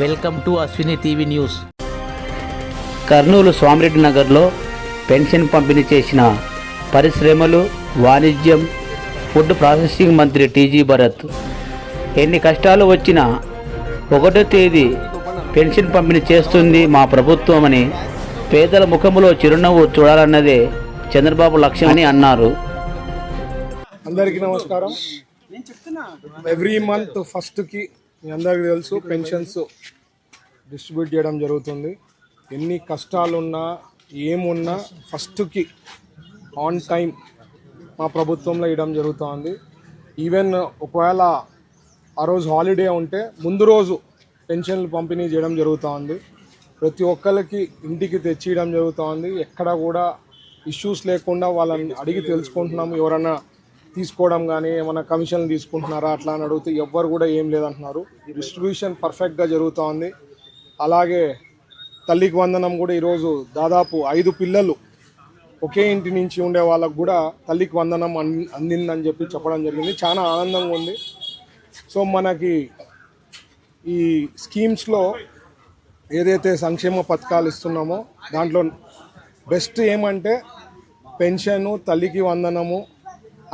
Welcome to Ashwini TV news. Kurnool Swamireddy నగర్లో pension పంపిణీ చేసిన పరిశ్రమలు వాణిజ్యం ఫుడ్ ప్రాసెసింగ్ మంత్రి టీజీ భరత్. ఎన్ని కష్టాలు వచ్చినా ఒకటో తేదీ పెన్షన్ పంపిణీ చేస్తుంది మా ప్రభుత్వం అని పేదల ముఖములో చిరునవ్వు చూడాలన్నదే చంద్రబాబు లక్ష్యం అని అన్నారు. అందరికీ నమస్కారం. ఎవ్రీ మంత్ ఫస్ట్కి మీ అందరికీ తెలుసు పెన్షన్స్ డిస్ట్రిబ్యూట్ చేయడం జరుగుతుంది. ఎన్ని కష్టాలున్నా ఏమున్నా ఫస్ట్కి ఆన్ టైం మా ప్రభుత్వంలో ఇవ్వడం జరుగుతుంది. ఈవెన్ ఒకవేళ ఆ రోజు హాలిడే ఉంటే ముందు రోజు పెన్షన్లు పంపిణీ చేయడం జరుగుతుంది. ప్రతి ఒక్కరికి ఇంటికి తెచ్చియడం జరుగుతుంది. ఎక్కడ కూడా ఇష్యూస్ లేకుండా వాళ్ళని అడిగి తెలుసుకుంటున్నాము. ఎవరన్నా తీసుకోవడం కానీ ఏమైనా కమిషన్లు తీసుకుంటున్నారా అట్లా అని అడిగితే ఎవ్వరు కూడా ఏం లేదంటున్నారు. డిస్ట్రిబ్యూషన్ పర్ఫెక్ట్గా జరుగుతోంది. అలాగే తల్లికి వందనం కూడా ఈరోజు దాదాపు ఐదు పిల్లలు ఒకే ఇంటి నుంచి ఉండే వాళ్ళకు కూడా తల్లికి వందనం అందిందని చెప్పి చెప్పడం జరిగింది. చాలా ఆనందంగా ఉంది. సో మనకి ఈ స్కీమ్స్లో ఏదైతే సంక్షేమ పథకాలు ఇస్తున్నామో దాంట్లో బెస్ట్ ఏమంటే పెన్షను తల్లికి వందనము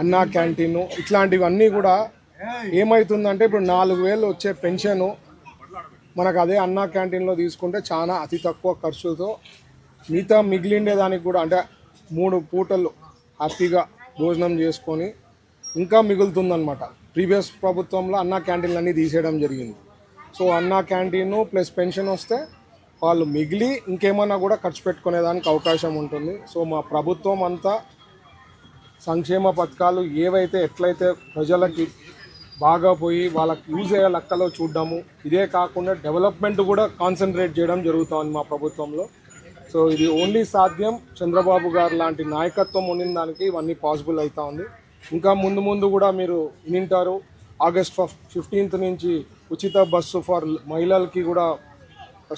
అన్నా క్యాంటీను ఇట్లాంటివన్నీ కూడా ఏమవుతుందంటే ఇప్పుడు నాలుగు వేలు వచ్చే పెన్షను మనకు అదే అన్నా క్యాంటీన్లో తీసుకుంటే చాలా అతి తక్కువ ఖర్చుతో మిగతా మిగిలిండే దానికి కూడా అంటే మూడు పూటలు హ్యాపీగా భోజనం చేసుకొని ఇంకా మిగులుతుందనమాట ప్రీవియస్ ప్రభుత్వంలో అన్నా క్యాంటీన్లు అన్నీ తీసేయడం జరిగింది. సో అన్నా క్యాంటీను ప్లస్ పెన్షన్ వస్తే వాళ్ళు మిగిలి ఇంకేమన్నా కూడా ఖర్చు పెట్టుకునేదానికి అవకాశం ఉంటుంది. సో మా ప్రభుత్వం అంతా సంక్షేమ పథకాలు ఏవైతే ఎట్లయితే ప్రజలకి బాగా పోయి వాళ్ళకి యూజ్ అయ్యే లెక్కలో చూడడము ఇదే కాకుండా డెవలప్మెంట్ కూడా కాన్సన్ట్రేట్ చేయడం జరుగుతోంది మా ప్రభుత్వంలో. సో ఇది ఓన్లీ సాధ్యం చంద్రబాబు గారు లాంటి నాయకత్వం ఉన్న దానికి ఇవన్నీ పాసిబుల్ అవుతా ఉంది. ఇంకా ముందు ముందు కూడా మీరు వింటారు ఆగస్ట్ ఫిఫ్టీన్త్ నుంచి ఉచిత బస్సు ఫర్ మహిళలకి కూడా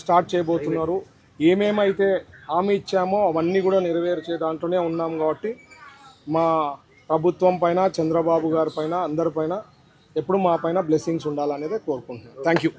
స్టార్ట్ చేయబోతున్నారు. ఏమేమైతే హామీ ఇచ్చామో అవన్నీ కూడా నెరవేర్చే దాంట్లోనే ఉన్నాం కాబట్టి మా ప్రభుత్వం పైన చంద్రబాబు గారి పైన అందరి పైన ఎప్పుడు మా పైన బ్లెస్సింగ్స్ ఉండాలనేది కోరుకుంటున్నాను. Thank you